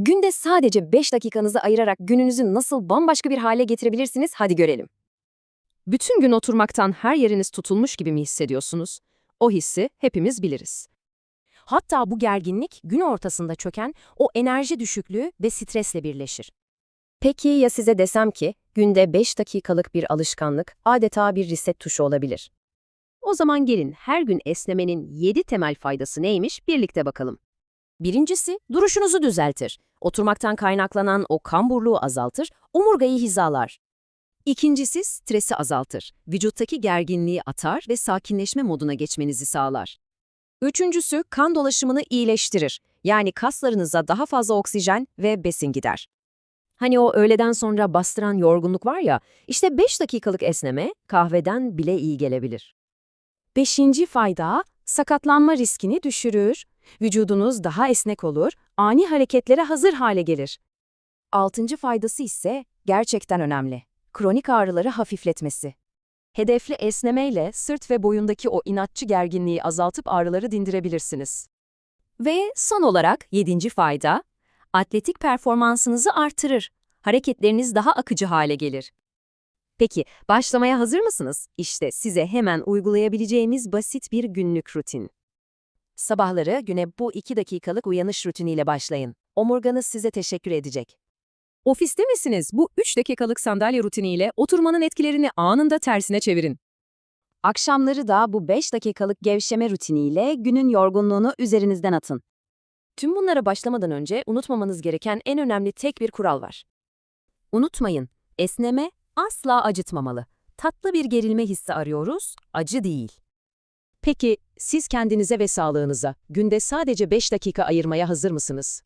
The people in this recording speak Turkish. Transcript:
Günde sadece 5 dakikanızı ayırarak gününüzü nasıl bambaşka bir hale getirebilirsiniz hadi görelim. Bütün gün oturmaktan her yeriniz tutulmuş gibi mi hissediyorsunuz? O hissi hepimiz biliriz. Hatta bu gerginlik gün ortasında çöken o enerji düşüklüğü ve stresle birleşir. Peki ya size desem ki günde 5 dakikalık bir alışkanlık adeta bir reset tuşu olabilir? O zaman gelin her gün esnemenin 7 temel faydası neymiş birlikte bakalım. Birincisi, duruşunuzu düzeltir. Oturmaktan kaynaklanan o kamburluğu azaltır, omurgayı hizalar. İkincisi stresi azaltır. Vücuttaki gerginliği atar ve sakinleşme moduna geçmenizi sağlar. Üçüncüsü kan dolaşımını iyileştirir. Yani kaslarınıza daha fazla oksijen ve besin gider. Hani o öğleden sonra bastıran yorgunluk var ya, işte 5 dakikalık esneme kahveden bile iyi gelebilir. Beşinci fayda, sakatlanma riskini düşürür. Vücudunuz daha esnek olur, ani hareketlere hazır hale gelir. Altıncı faydası ise gerçekten önemli. Kronik ağrıları hafifletmesi. Hedefli esnemeyle sırt ve boyundaki o inatçı gerginliği azaltıp ağrıları dindirebilirsiniz. Ve son olarak yedinci fayda, atletik performansınızı artırır. Hareketleriniz daha akıcı hale gelir. Peki, başlamaya hazır mısınız? İşte size hemen uygulayabileceğimiz basit bir günlük rutin. Sabahları güne bu 2 dakikalık uyanış rutiniyle başlayın. Omurganız size teşekkür edecek. Ofiste misiniz? Bu 3 dakikalık sandalye rutiniyle oturmanın etkilerini anında tersine çevirin. Akşamları da bu 5 dakikalık gevşeme rutiniyle günün yorgunluğunu üzerinizden atın. Tüm bunlara başlamadan önce unutmamanız gereken en önemli tek bir kural var. Unutmayın, esneme asla acıtmamalı. Tatlı bir gerilme hissi arıyoruz, acı değil. Peki siz kendinize ve sağlığınıza günde sadece 5 dakika ayırmaya hazır mısınız?